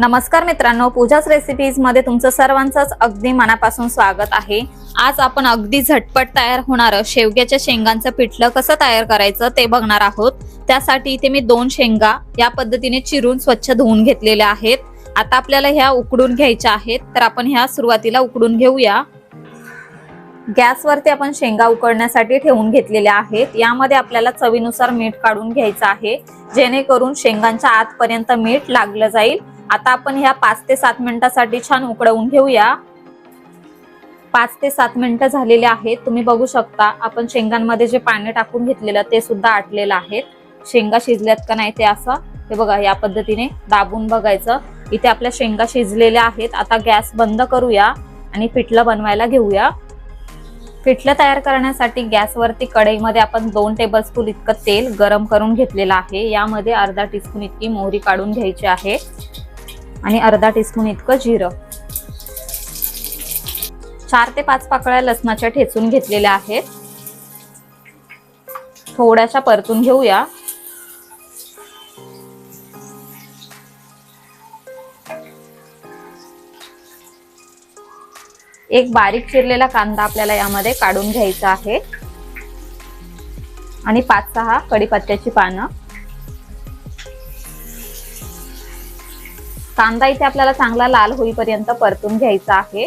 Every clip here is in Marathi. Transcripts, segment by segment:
नमस्कार मित्रांनो पूजाच रेसिपीजमध्ये तुमचं सर्वांचंच अगदी मनापासून स्वागत आहे. आज आपण अगदी झटपट तयार होणारं शेवग्याच्या शेंगांचं पिठलं कसं तयार करायचं ते बघणार आहोत. त्यासाठी इथे मी दोन शेंगा या पद्धतीने चिरून स्वच्छ धुवून घेतलेल्या आहेत. आता आपल्याला ह्या उकडून घ्यायच्या आहेत. तर आपण ह्या सुरुवातीला उकडून घेऊया. गॅसवरती आपण शेंगा उकडण्यासाठी ठेवून घेतलेल्या आहेत. यामध्ये आपल्याला चवीनुसार मीठ काढून घ्यायचं आहे. जेणेकरून शेंगांच्या आतपर्यंत मीठ लागलं जाईल. आता आपण ह्या पाच ते सात मिनिटासाठी छान उकडवून घेऊया. पाच ते सात मिनिटं झालेले आहेत. तुम्ही बघू शकता आपण शेंगांमध्ये जे पाणी टाकून घेतलेलं ते सुद्धा आटलेलं आहे शेंगा शिजल्यात का नाही ते असं हे बघा या पद्धतीने दाबून बघायचं. इथे आपल्या शेंगा शिजलेल्या आहेत. आता गॅस बंद करूया आणि पिठलं बनवायला घेऊया. पिठलं तयार करण्यासाठी गॅसवरती कढईमध्ये आपण दोन टेबलस्पून इतकं तेल गरम करून घेतलेलं आहे. यामध्ये अर्धा टीस्पून इतकी मोहरी काढून घ्यायची आहे. आणि अर्धा टीस्पून इतकं जिरं. चार ते पाच पाकळ्या लसणाच्या ठेचून घेतलेल्या आहेत. थोड्याशा परतून घेऊया. एक बारीक चिरलेला कांदा आपल्याला यामध्ये काढून घ्यायचा आहे. आणि पाच सहा कडीपत्त्याची पानं. कांदा इथे आपल्याला चांगला लाल होईपर्यंत परतून घ्यायचा आहे.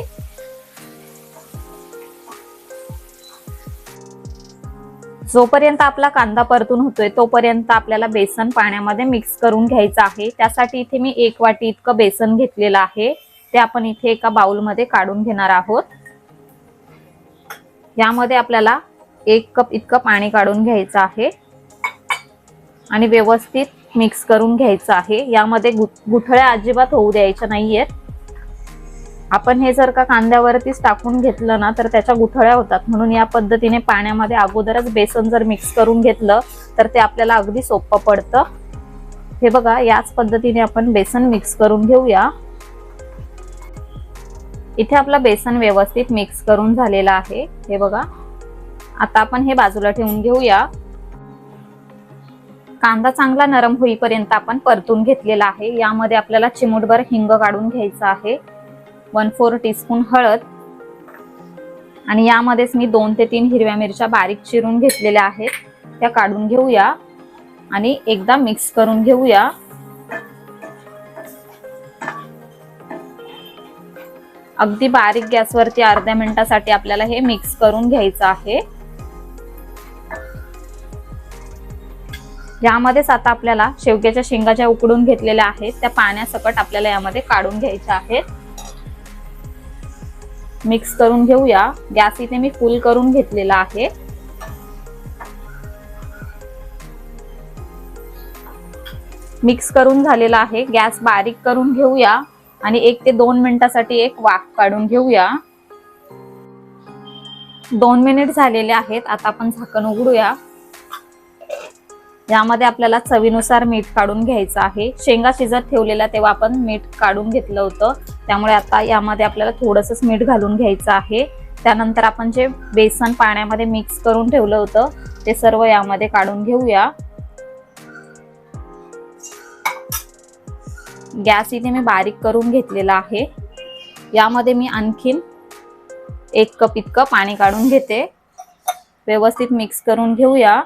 जोपर्यंत आपला कांदा परतून होतोय तोपर्यंत आपल्याला बेसन पाण्यामध्ये मिक्स करून घ्यायचं आहे. त्यासाठी इथे मी एक वाटी इतकं बेसन घेतलेलं आहे. ते आपण इथे एका बाउलमध्ये काढून घेणार आहोत. यामध्ये आपल्याला एक कप इतकं पाणी काढून घ्यायचं आहे. आणि व्यवस्थित मिक्स करून घ्यायचं आहे. यामध्ये गुठळ्या अजिबात होऊ द्यायच्या नाहीयेत. आपण हे जर का कांद्यावरतीच टाकून घेतलं ना तर त्याच्या गुठळ्या होतात. म्हणून या पद्धतीने पाण्यामध्ये अगोदरच बेसन जर मिक्स करून घेतलं तर ते आपल्याला अगदी सोपं पडतं. हे बघा याच पद्धतीने आपण बेसन मिक्स करून घेऊया. इथे आपलं बेसन व्यवस्थित मिक्स करून झालेला आहे. हे बघा. आता आपण हे बाजूला ठेवून घेऊया. कांदा चांगला नरम होईपर्यंत आपण परतून घेतलेला आहे. यामध्ये आपल्याला चिमूटभर हिंग काढून घ्यायचा आहे. वन फोर टीस्पून हळद. आणि यामध्येच मी दोन ते तीन हिरव्या मिरच्या बारीक चिरून घेतलेल्या आहेत. त्या काढून घेऊया. आणि एकदा मिक्स करून घेऊया. अगदी बारीक गॅसवरती अर्ध्या मिनिटासाठी आपल्याला हे मिक्स करून घ्यायचं आहे. यामध्येच आता आपल्याला शेवग्याच्या शेंगा ज्या उकडून घेतलेल्या आहेत त्या पाण्यासकट आपल्याला यामध्ये काढून घ्यायच्या आहेत. मिक्स करून घेऊया. गॅस इथे मी फुल करून घेतलेला आहे. मिक्स करून झालेला आहे. गॅस बारीक करून घेऊया आणि एक ते दोन मिनिटासाठी एक वाफ काढून घेऊया. दोन मिनिट झालेले आहेत. आता आपण झाकण उघडूया. यामध्ये आपल्याला चवीनुसार मीठ काढून घ्यायचं आहे. शेंगा शिजत ठेवलेला तेव्हा आपण मीठ काढून घेतलं होतं. त्यामुळे आता यामध्ये आपल्याला थोडंसंच मीठ घालून घ्यायचं आहे. त्यानंतर आपण जे बेसन पाण्यामध्ये मिक्स करून ठेवलं होतं ते सर्व यामध्ये काढून घेऊया. गॅस इथे मी बारीक करून घेतलेला आहे. यामध्ये मी आणखीन एक कप इतकं पाणी काढून घेते. व्यवस्थित मिक्स करून घेऊया.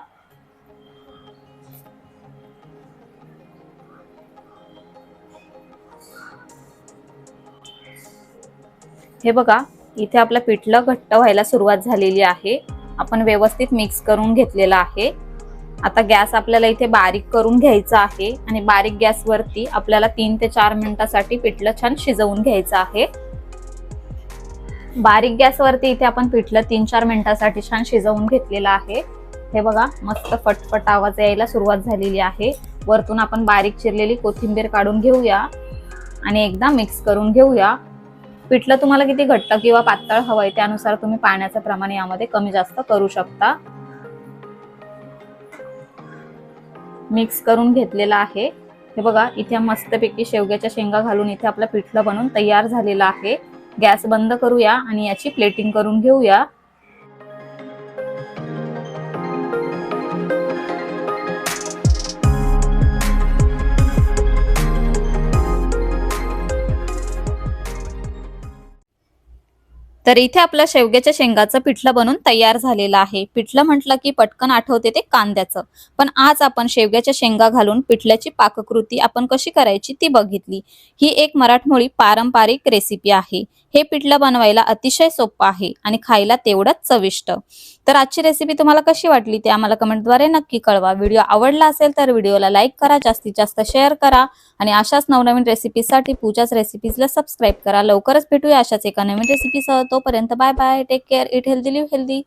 हे बघा इथे आपलं पिठलं घट्ट व्हायला सुरुवात झालेली आहे. आपण व्यवस्थित मिक्स करून घेतलेलं आहे. आता गॅस आपल्याला इथे बारीक करून घ्यायचा आहे आणि बारीक गॅसवरती आपल्याला तीन ते चार मिनिटासाठी पिठलं छान शिजवून घ्यायचं आहे. बारीक गॅसवरती इथे आपण पिठलं तीन चार मिनिटासाठी छान शिजवून घेतलेलं आहे. हे बघा मस्त फटफट आवाज यायला सुरुवात झालेली आहे. वरतून आपण बारीक चिरलेली कोथिंबीर काढून घेऊया आणि एकदा मिक्स करून घेऊया. पिठलं तुम्हाला किती घट्ट किंवा पातळ हवंय त्यानुसार तुम्ही पाण्याचं प्रमाण यामध्ये कमी जास्त करू शकता. मिक्स करून घेतलेला आहे. हे बघा इथे मस्तपैकी शेवग्याच्या शेंगा घालून इथे आपलं पिठलं बनवून तयार झालेलं आहे. गॅस बंद करूया आणि याची प्लेटिंग करून घेऊया. तर इथे आपल्या शेवग्याच्या शेंगाचं पिठलं बनून तयार झालेलं आहे. पिठलं म्हटलं की पटकन आठवते ते कांद्याचं. पण आज आपण शेवग्याच्या शेंगा घालून पिठल्याची पाककृती आपण कशी करायची ती बघितली. ही एक मराठमोळी पारंपरिक रेसिपी आहे. हे पिठलं बनवायला अतिशय सोपं आहे आणि खायला तेवढंच चविष्ट. तर आजची रेसिपी तुम्हाला कशी वाटली ते आम्हाला कमेंटद्वारे नक्की कळवा. व्हिडिओ आवडला असेल तर व्हिडिओला लाईक करा जास्तीत जास्त शेअर करा आणि अशाच नवनवीन रेसिपीसाठी पूजाच रेसिपीजला सबस्क्राईब करा. लवकरच भेटूया अशाच एका नवीन रेसिपीसह तोपर्यंत bye bye take care eat healthy live healthy